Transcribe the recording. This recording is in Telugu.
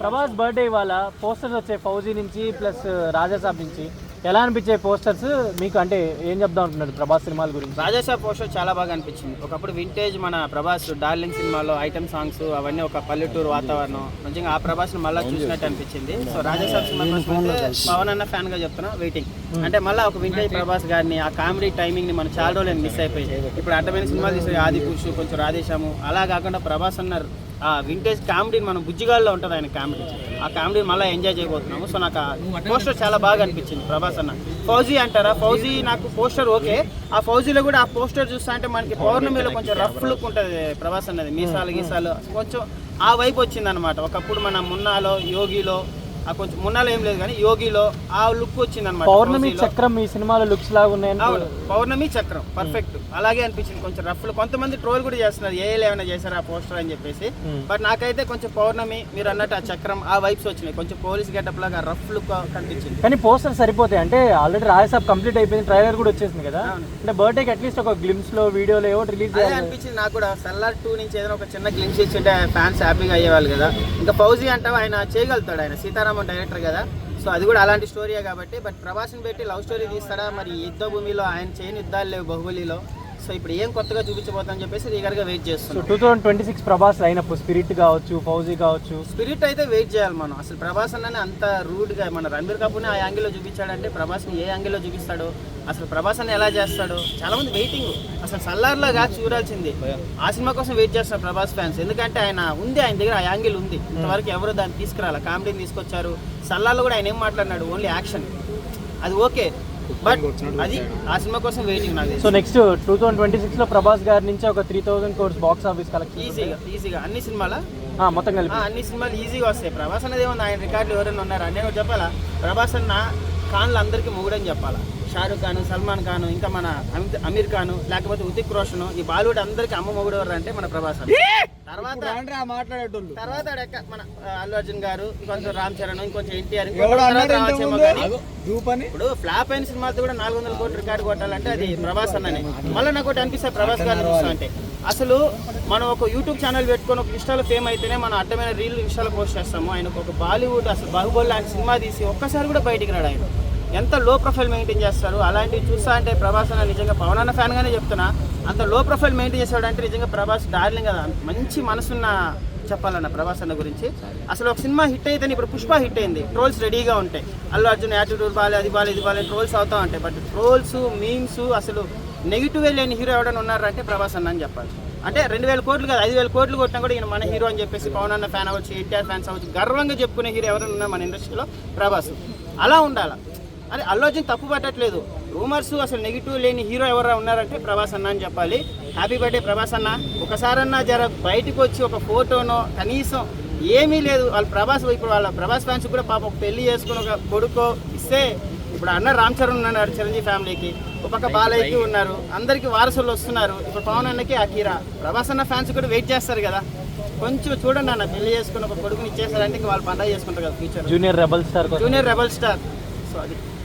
ప్రభాస్ బర్త్డే ఇవాళ పోస్టర్స్ వచ్చాయి ఫౌజీ నుంచి ప్లస్ రాజాసాబ్ నుంచి. ఎలా అనిపించే పోస్టర్స్ మీకు అంటే ఏం చెప్దాం అనుకున్నారు ప్రభాస్ సినిమాల గురించి? రాజాసాబ్ పోస్టర్ చాలా బాగా అనిపించింది. ఒకప్పుడు వింటేజ్ మన ప్రభాస్ డార్లింగ్ సినిమాలో ఐటమ్ సాంగ్స్ అవన్నీ ఒక పల్లెటూరు వాతావరణం. నిజంగా ఆ ప్రభాస్ మళ్ళీ చూసినట్టు అనిపించింది. సో రాజాసాబ్ సినిమా పవన్ అన్న ఫ్యాన్గా చెప్తున్నా వెయిటింగ్ అంటే మళ్ళీ ఒక వింటేజ్ ప్రభాస్ గారిని ఆ కామెడీ టైమింగ్ని మన చాలా రోజులు మిస్ అయిపోయింది ఇప్పుడు అడ్డమైన సినిమాలు తీసే ఆది పురుషు కొంచెం రాధేశాము అలా కాకుండా ప్రభాస్ అన్నారు ఆ వింటేజ్ కామెడీ మన బుజ్జిగాల్లో ఉంటుంది ఆయన కామెడీ. ఆ కామెడీ మళ్ళీ ఎంజాయ్ చేయబోతున్నాము. సో నాకు ఆ పోస్టర్ చాలా బాగా అనిపించింది ప్రభాస్ అన్న. ఫౌజీ అంటారా? ఫౌజీ నాకు పోస్టర్ ఓకే. ఆ ఫౌజీలో కూడా ఆ పోస్టర్ చూస్తా అంటే మనకి పౌర్ణమిలో కొంచెం రఫ్ లుక్ ఉంటుంది ప్రభాస్ అన్నది. మీసాలు గీసాలు కొంచెం ఆ వైపు వచ్చింది అనమాట ఒకప్పుడు మన మున్నాలో యోగిలో కొంచెం మున్నాలో ఏం లేదు కానీ యోగిలో ఆ లుక్ వచ్చింది అనమాట పౌర్ణమి చక్రం ఈ సినిమాలో లుక్స్ లాగా ఉన్నాయని అవును పౌర్ణమి చక్రం పర్ఫెక్ట్ అలాగే అనిపించింది కొంచెం రఫ్ కొంతమంది ట్రోల్ కూడా చేస్తున్నారు ఏ ఏమైనా చేశారు ఆ పోస్టర్ అని చెప్పేసి. బట్ నాకైతే కొంచెం పౌర్ణమి మీరు అన్నట్టు ఆ చక్రం ఆ వైబ్స్ వచ్చినాయి. కొంచెం పోలీస్ గెటప్ లాగా రఫ్ లుక్ కనిపించింది. కానీ పోస్టర్ సరిపోతాయి. అంటే ఆల్రెడీ రాజసాబ్ కంప్లీట్ అయిపోయింది ట్రైలర్ కూడా వచ్చేసింది కదా. అంటే బర్త్డేకి అట్లీస్ట్ ఒక గ్లిమ్స్లో వీడియోలో ఏవో రిలీజ్ అనిపించింది నాకు కూడా. సల్లార్ టూ నుంచి ఏదైనా ఒక చిన్న గ్లిమ్స్ ఇచ్చింటే ఫ్యాన్స్ హ్యాపీగా అయ్యేవాళ్ళు కదా. ఇంకా ఫౌజీ అంటావు? ఆయన చేయగలుగుతాడు ఆయన. సీతారామన్ డైరెక్టర్ కదా. సో అది కూడా అలాంటి స్టోరీయే కాబట్టి బట్ ప్రభాస్ని పెట్టి లవ్ స్టోరీ తీస్తాడా? మరి యుద్ధ భూమిలో ఆయన చేయని యుద్ధాలు లేవు బాహుబలిలో. సో ఇప్పుడు ఏం కొత్తగా చూపించబోతుందని చెప్పేసి ఈగర్గా వెయిట్ సో చేస్తున్నాం. Two thousand twenty six Prabhas అయినప్పుడు స్పిరిట్ కావచ్చు ఫౌజీ కావచ్చు. స్పిరిట్ అయితే వెయిట్ చేయాలి మనం. అసలు ప్రభాస్ అన్నని అంత రూడ్గా మన రణబీర్ కపూర్ని ఆ యాంగిల్లో చూపించాడంటే ప్రభాస్ని ఏ యాంగిల్లో చూపిస్తాడు? అసలు ప్రభాస్ అన్న ఎలా చేస్తాడు? చాలా మంది వెయిటింగ్ అసలు సల్లార్లాగా చూడాల్సింది. ఆ సినిమా కోసం వెయిట్ చేస్తారు ప్రభాస్ ఫ్యాన్స్ ఎందుకంటే ఆయన ఉంది ఆయన దగ్గర ఆ యాంగిల్ ఉంది. ఇంతవరకు ఎవరు దాన్ని తీసుకురాలి? కామెడీని తీసుకొచ్చారు. సల్లార్లో కూడా ఆయన ఏం మాట్లాడినాడు? ఓన్లీ యాక్షన్ అది ఓకే. బట్ అది ఆ సినిమా కోసం వెయిటింగ్ నాకు so next two thousand twenty సిక్స్లో ప్రభాస్ గారి నుంచి ఒక three thousand crores box office collection ఈజీగా ఈజీగా అన్ని సినిమాల? మొత్తం కలిపి. అన్ని సినిమాలు ఈజీగా వస్తాయి. ప్రభాస్ అనేది ఏమన్నా ఆయన రికార్డులు ఎవరైనా ఉన్నారా? నేను చెప్పాలా? ప్రభాస్ అన్న ఖాన్లు అందరికీ మొగుడని చెప్పాలా? షారుఖ్ ఖాన్ సల్మాన్ ఖాన్ ఇంకా మన అమిత్- అమీర్ ఖాన్ లేకపోతే ఉతిక్ రోషన్ ఈ బాలీవుడ్ అందరికీ అమ్మ మొగుడు ఎవరు అంటే మన ప్రభాస్ తర్వాత తర్వాత మన అల్లు అర్జున్ గారు ఇంకొంచెం రామ్ చరణ్ ఇంకొంచెం ఎన్టీఆర్ ఇప్పుడు ఫ్లాప్ అయిన సినిమాతో కూడా నాలుగు వందల కోట్లు రికార్డు కొట్టాలంటే అది ప్రభాస్ అన్ననే. మళ్ళీ నాకు ఒకటి అనిపిస్తుంది ప్రభాస్ గారిని చూస్తా అంటే. అసలు మనం ఒక యూట్యూబ్ ఛానల్ పెట్టుకొని ఒక ఇన్స్టాలో ఫేమ్ అయితేనే మనం అడ్డమైన రీల్ ఇన్స్టాలో పోస్ట్ చేస్తాము. ఆయనకు ఒక బాలీవుడ్ అసలు బాహుబలి లాంటి సినిమా తీసి ఒక్కసారి కూడా బయటికి రాడు ఆయన. ఎంత లో ప్రొఫైల్ మెయింటైన్ చేస్తారు? అలాంటివి చూస్తా అంటే ప్రభాస్ అన్న నిజంగా పవన్ అన్న ఫ్యాన్ చెప్తున్నా. అంత లో ప్రొఫైల్ మెయింటైన్ చేసాడంటే నిజంగా ప్రభాస్ డార్లింగ్ కదా. మంచి మనసున్న చెప్పాలన్న ప్రభాస్ అన్న గురించి. అసలు ఒక సినిమా హిట్ అయితే ఇప్పుడు పుష్ప హిట్ అయింది. ట్రోల్స్ రెడీగా ఉంటాయి. అల్లు అర్జున్ యాటిట్యూడ్ బాలే అది బాలే ఇది బాలే ట్రోల్స్ అవుతా ఉంటాయి. బట్ ట్రోల్స్ మీమ్స్ అసలు నెగిటివ్ లేని హీరో ఎవడైనా ఉన్నారంటే ప్రభాస్ అన్న అని చెప్పాలి. అంటే రెండు వేల కోట్లు కాదు ఐదు వేల కోట్లు కొట్టినా కూడా ఈయన మన హీరో అని చెప్పేసి పవన్ అన్న ఫ్యాన్ అవ్వచ్చు ఎన్టీఆర్ ఫ్యాన్స్ అవ్వచ్చు గర్వంగా చెప్పుకునే హీరో ఎవరైనా ఉన్నారు మన ఇండస్ట్రీలో ప్రభాస్. అలా ఉండాలి? అరే అల్లు అర్జున్ తప్పు పట్టట్లేదు. రూమర్స్ అసలు నెగిటివ్ లేని హీరో ఎవరైనా ఉన్నారంటే ప్రభాస్ అన్న అని చెప్పాలి. హ్యాపీ బర్త్డే ప్రభాస్ అన్న. ఒకసారన్నా జర బయటకు వచ్చి ఒక ఫోటోనో కనీసం ఏమీ లేదు. వాళ్ళ ప్రభాస్ ఇప్పుడు వాళ్ళ ప్రభాస్ ఫ్యాన్స్ కూడా పాప ఒక పెళ్ళి చేసుకుని ఒక కొడుకో ఇస్తే ఇప్పుడు అన్న రామ్ చరణ్ ఉన్నాడు చిరంజీవి ఫ్యామిలీకి. ఒక పక్క బాలయ్యకి ఉన్నారు. అందరికి వారసులు వస్తున్నారు. ఇప్పుడు పవన్ అన్నకి అకీరా ప్రభాస్ అన్న ఫ్యాన్స్ కూడా వెయిట్ చేస్తారు కదా. కొంచెం చూడండి అన్న పెళ్ళి చేసుకుని ఒక కొడుకుని ఇచ్చేసారంటే ఇంక వాళ్ళు పండగ చేసుకుంటారు కదా future junior rebel star junior rebel star so అది.